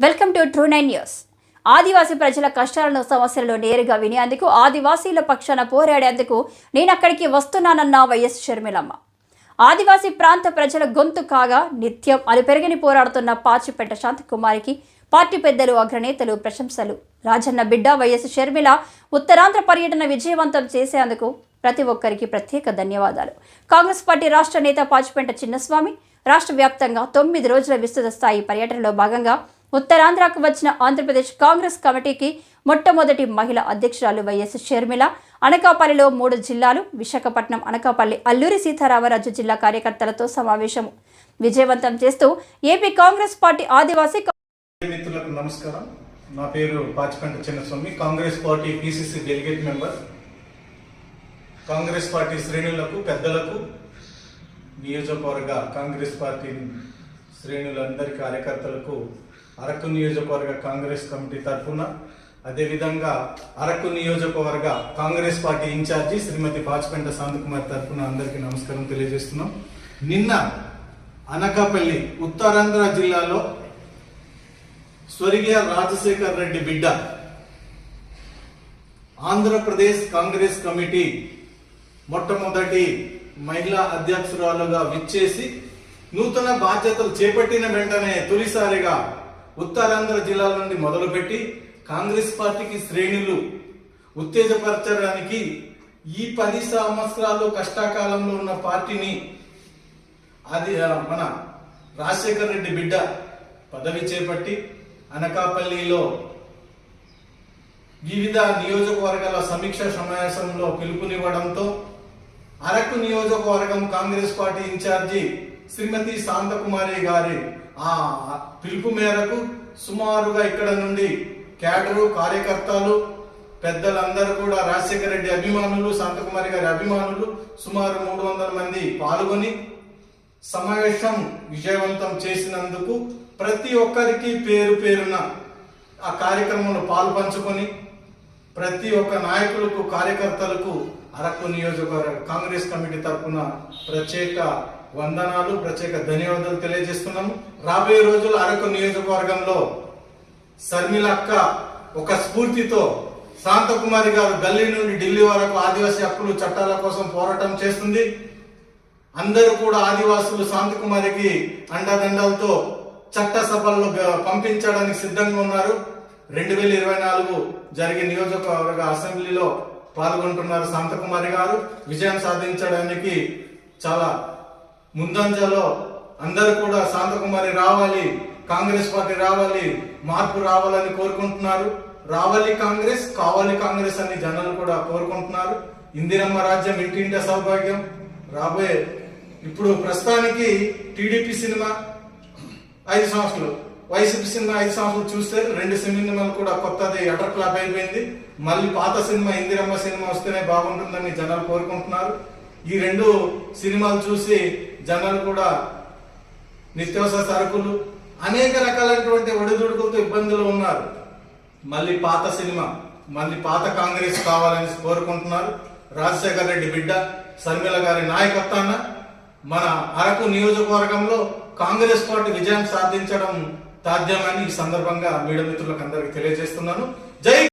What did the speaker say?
Welcome to true nine news Adivasi ప్రజల కష్టాలను సమస్యలను నేరుగా వినేందుకు ఆదివాసీల పక్షాన పోరాడేందుకు నేను అక్కడికి వస్తున్నానన్న వైఎస్ షర్మిలమ్మ. ఆదివాసీ ప్రాంత ప్రజల గొంతు కాగా నిత్యం అలుపెరగని పోరాడుతున్న పాచిపెట్ట శాంతకుమారికి పార్టీ పెద్దలు అగ్రనేతలు ప్రశంసలు. రాజన్న బిడ్డ వైఎస్ షర్మిల ఉత్తరాంధ్ర పర్యటన విజయవంతం చేసేందుకు ప్రతి ఒక్కరికి ప్రత్యేక ధన్యవాదాలు. కాంగ్రెస్ పార్టీ రాష్ట్ర నేత పాచిపెంట చిన్నస్వామి రాష్ట్ర వ్యాప్తంగా తొమ్మిది రోజుల విస్తృత స్థాయి పర్యటనలో భాగంగా ఉత్తరాంధ్రకు వచ్చిన ఆంధ్రప్రదేశ్ కాంగ్రెస్ కమిటీకి మొట్టమొదటి మహిళ అధ్యక్షురాలు వైఎస్ షర్మిల అనకాపల్లిలో మూడు జిల్లాలు విశాఖపట్నం అనకాపల్లి అల్లూరి సీతారామరాజు జిల్లా కార్యకర్తలతో సమావేశం. విజయవంతం చేస్తూ ఏపీ కాంగ్రెస్ పార్టీ ఆదివాసీ మిత్రులకు నమస్కారం. నా పేరు Pachipenta Chinnaswamy. Congress party PCC delegate member. Congress party శ్రేణులకు పెద్దలకు నియోజకవర్గ కాంగ్రెస్ పార్టీ శ్రేణులందరి కార్యకర్తలకు అరకు నియోజకవర్గ కాంగ్రెస్ కమిటీ తరఫున అదేవిధంగా అరకు నియోజకవర్గ కాంగ్రెస్ పార్టీ ఇన్ఛార్జి శ్రీమతి పాచిపెంట శాంతకుమారి తరఫున అందరికీ నమస్కారం తెలియజేస్తున్నాం. నిన్న అనకాపల్లి ఉత్తరాంధ్ర జిల్లాలో స్వర్గీయ రాజశేఖర్ రెడ్డి బిడ్డ ఆంధ్రప్రదేశ్ కాంగ్రెస్ కమిటీ మొట్టమొదటి మహిళా అధ్యక్షురాలుగా విచ్చేసి నూతన బాధ్యతలు చేపట్టిన వెంటనే తొలిసారిగా ఉత్తరాంధ్ర జిల్లాల నుండి మొదలుపెట్టి కాంగ్రెస్ పార్టీకి శ్రేణులు ఉత్తేజపరచడానికి ఈ పది సంవత్సరాలు కష్టాకాలంలో ఉన్న పార్టీని అది మన రాజశేఖర్ రెడ్డి బిడ్డ పదవి చేపట్టి అనకాపల్లిలో వివిధ నియోజకవర్గాల సమీక్ష సమావేశంలో పిలుపునివ్వడంతో అరకు నియోజకవర్గం Congress party incharge Shrimati Shantakumari గారి ఆ పిలుపు మేరకు సుమారుగా ఇక్కడ నుండి క్యాడరు కార్యకర్తలు పెద్దలందరూ కూడా రాజశేఖర రెడ్డి అభిమానులు శాంతకుమారి గారి అభిమానులు సుమారు మూడు వందల మంది పాల్గొని సమావేశం విజయవంతం చేసినందుకు ప్రతి ఒక్కరికి పేరు పేరున ఆ కార్యక్రమంలో పాల్పంచుకొని ప్రతి ఒక్క నాయకులకు కార్యకర్తలకు అరకు నియోజకవర్గ కాంగ్రెస్ కమిటీ తరఫున ప్రత్యేక వందనాలు ప్రత్యేక ధన్యవాదాలు తెలియజేస్తున్నాము. రాబోయే రోజులు అరకు నియోజకవర్గంలో శర్మిల అక్క ఒక స్ఫూర్తితో శాంతకుమారి గారు గల్లీ నుండి ఢిల్లీ వరకు ఆదివాసీ హక్కులు చట్టాల కోసం పోరాటం చేస్తుంది. అందరూ కూడా ఆదివాసులు శాంతకుమారికి అండదండలతో చట్ట సభల్లో పంపించడానికి సిద్ధంగా ఉన్నారు. రెండు వేల ఇరవై నాలుగు జరిగే నియోజకవర్గ అసెంబ్లీలో పాల్గొంటున్నారు శాంతకుమారి గారు. విజయం సాధించడానికి చాలా ముందంజలో అందరూ కూడా శాంతకుమారి రావాలి కాంగ్రెస్ పార్టీ రావాలి మార్పు రావాలని కోరుకుంటున్నారు. రావాలి కాంగ్రెస్ కావాలి కాంగ్రెస్ అని జనాలు కూడా కోరుకుంటున్నారు. ఇందిరమ్మ రాజ్యం ఇంటింట సౌభాగ్యం. రాబోయే ఇప్పుడు ప్రస్తుతానికి టీడీపీ సినిమా ఐదు సంవత్సరాలు. వైసీపీ సినిమా ఐదు సంవత్సరాలు చూస్తే రెండు సినిమాలు కూడా కొత్తది అటర్ క్లాప్ అయిపోయింది. మళ్ళీ పాత సినిమా ఇందిరమ్మ సినిమా వస్తేనే బాగుంటుందని జనాలు కోరుకుంటున్నారు. ఈ రెండు సినిమాలు చూసి జనాలు కూడా నిత్యావసర సరుకులు అనేక రకాలైనటువంటి ఒడిదుడుకులతో ఇబ్బందులు ఉన్నారు. మళ్ళీ పాత సినిమా మళ్ళీ పాత కాంగ్రెస్ కావాలని కోరుకుంటున్నారు. రాజశేఖర్ రెడ్డి బిడ్డ శర్మిల గారి నాయకత్వాన మన అరకు నియోజకవర్గంలో కాంగ్రెస్ పార్టీ విజయం సాధించడం సాధ్యమని ఈ సందర్భంగా మీడియా మిత్రులకు అందరికీ తెలియజేస్తున్నాను. జై